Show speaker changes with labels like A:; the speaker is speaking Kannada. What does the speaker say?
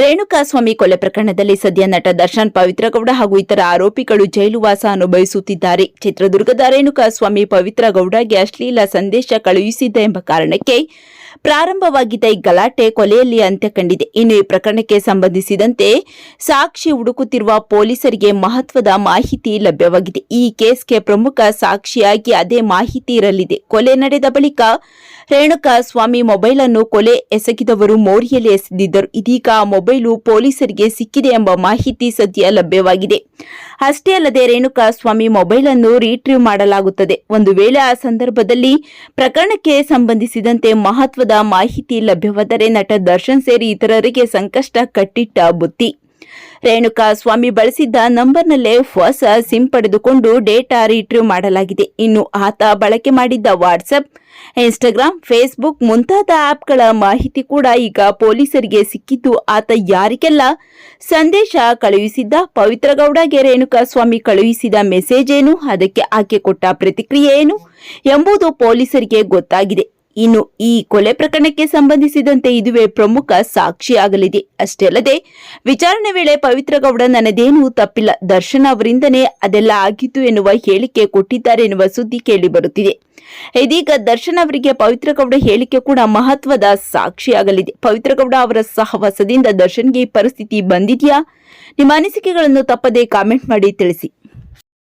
A: ರೇಣುಕಾಸ್ವಾಮಿ ಕೊಲೆ ಪ್ರಕರಣದಲ್ಲಿ ಸದ್ಯ ನಟ ದರ್ಶನ್ ಪವಿತ್ರ ಗೌಡ ಹಾಗೂ ಇತರ ಆರೋಪಿಗಳು ಜೈಲುವಾಸ ಅನುಭವಿಸುತ್ತಿದ್ದಾರೆ. ಚಿತ್ರದುರ್ಗದ ರೇಣುಕಾಸ್ವಾಮಿ ಪವಿತ್ರ ಗೌಡಗೆ ಅಶ್ಲೀಲ ಸಂದೇಶ ಕಳುಹಿಸಿದ್ದ ಎಂಬ ಕಾರಣಕ್ಕೆ ಪ್ರಾರಂಭವಾಗಿದ್ದ ಈ ಗಲಾಟೆ ಕೊಲೆಯಲ್ಲಿ ಅಂತ್ಯ ಕಂಡಿದೆ ಇನ್ನು ಈ ಪ್ರಕರಣಕ್ಕೆ ಸಂಬಂಧಿಸಿದಂತೆ ಸಾಕ್ಷಿ ಹುಡುಕುತ್ತಿರುವ ಪೊಲೀಸರಿಗೆ ಮಹತ್ವದ ಮಾಹಿತಿ ಲಭ್ಯವಾಗಿದೆ. ಈ ಕೇಸ್ಗೆ ಪ್ರಮುಖ ಸಾಕ್ಷಿಯಾಗಿ ಅದೇ ಮಾಹಿತಿ ಇರಲಿದೆ. ಕೊಲೆ ನಡೆದ ಬಳಿಕ ರೇಣುಕಾ ಸ್ವಾಮಿ ಮೊಬೈಲ್ ಅನ್ನು ಕೊಲೆ ಎಸಗಿದವರು ಮೋರಿಯಲ್ಲಿ ಎಸೆದಿದ್ದರು. ಇದೀಗ ಆ ಮೊಬೈಲು ಪೊಲೀಸರಿಗೆ ಸಿಕ್ಕಿದೆ ಎಂಬ ಮಾಹಿತಿ ಸದ್ಯ ಲಭ್ಯವಾಗಿದೆ. ಅಷ್ಟೇ ಅಲ್ಲದೆ ರೇಣುಕಾ ಸ್ವಾಮಿ ಮೊಬೈಲ್ ಅನ್ನು ರೀಟ್ರೀವ್ ಮಾಡಲಾಗುತ್ತದೆ. ಒಂದು ವೇಳೆ ಆ ಸಂದರ್ಭದಲ್ಲಿ ಪ್ರಕರಣಕ್ಕೆ ಸಂಬಂಧಿಸಿದಂತೆ ಮಹತ್ವದ ಮಾಹಿತಿ ಲಭ್ಯವಾದರೆ ನಟ ದರ್ಶನ್ ಸೇರಿ ಇತರರಿಗೆ ಸಂಕಷ್ಟ ಕಟ್ಟಿಟ್ಟ ಬುತ್ತಿ. ರೇಣುಕಾ ಸ್ವಾಮಿ ಬಳಸಿದ್ದ ನಂಬರ್ನಲ್ಲೇ ಹೊಸ ಸಿಮ್ ಪಡೆದುಕೊಂಡು ಡೇಟಾ ರಿಟ್ರೀವ್ ಮಾಡಲಾಗಿದೆ. ಇನ್ನು ಆತ ಬಳಕೆ ಮಾಡಿದ್ದ ವಾಟ್ಸಪ್ ಇನ್ಸ್ಟಾಗ್ರಾಂ ಫೇಸ್ಬುಕ್ ಮುಂತಾದ ಆಪ್ಗಳ ಮಾಹಿತಿ ಕೂಡ ಈಗ ಪೊಲೀಸರಿಗೆ ಸಿಕ್ಕಿದ್ದು ಆತ ಯಾರಿಗೆಲ್ಲ ಸಂದೇಶ ಕಳುಹಿಸಿದ್ದ, ಪವಿತ್ರ ಗೌಡಗೆ ರೇಣುಕಾ ಸ್ವಾಮಿ ಕಳುಹಿಸಿದ ಮೆಸೇಜ್ ಏನು, ಅದಕ್ಕೆ ಆಕೆ ಕೊಟ್ಟ ಪ್ರತಿಕ್ರಿಯೆ ಏನು ಎಂಬುದು ಪೊಲೀಸರಿಗೆ ಗೊತ್ತಾಗಿದೆ. ಇನ್ನು ಈ ಕೊಲೆ ಪ್ರಕರಣಕ್ಕೆ ಸಂಬಂಧಿಸಿದಂತೆ ಇದುವೇ ಪ್ರಮುಖ ಸಾಕ್ಷಿಯಾಗಲಿದೆ. ಅಷ್ಟೇ ಅಲ್ಲದೆ, ವಿಚಾರಣೆ ವೇಳೆ ಪವಿತ್ರ ಗೌಡ ನನ್ನದೇನೂ ತಪ್ಪಿಲ್ಲ. ದರ್ಶನ್ ಅವರಿಂದನೇ ಅದೆಲ್ಲ ಆಗಿತ್ತು ಎನ್ನುವ ಹೇಳಿಕೆ ಕೊಟ್ಟಿದ್ದಾರೆ ಎನ್ನುವ ಸುದ್ದಿ ಕೇಳಿ ಬರುತ್ತಿದೆ. ಇದೀಗ ದರ್ಶನ್ ಅವರಿಗೆ ಪವಿತ್ರ ಗೌಡ ಹೇಳಿಕೆ ಕೂಡ ಮಹತ್ವದ ಸಾಕ್ಷಿಯಾಗಲಿದೆ. ಪವಿತ್ರ ಗೌಡ ಅವರ ಸಹವಾಸದಿಂದ ದರ್ಶನ್ಗೆ ಈ ಪರಿಸ್ಥಿತಿ ಬಂದಿದೆಯಾ? ನಿಮ್ಮ ಅನಿಸಿಕೆಗಳನ್ನು ತಪ್ಪದೇ ಕಾಮೆಂಟ್ ಮಾಡಿ ತಿಳಿಸಿ.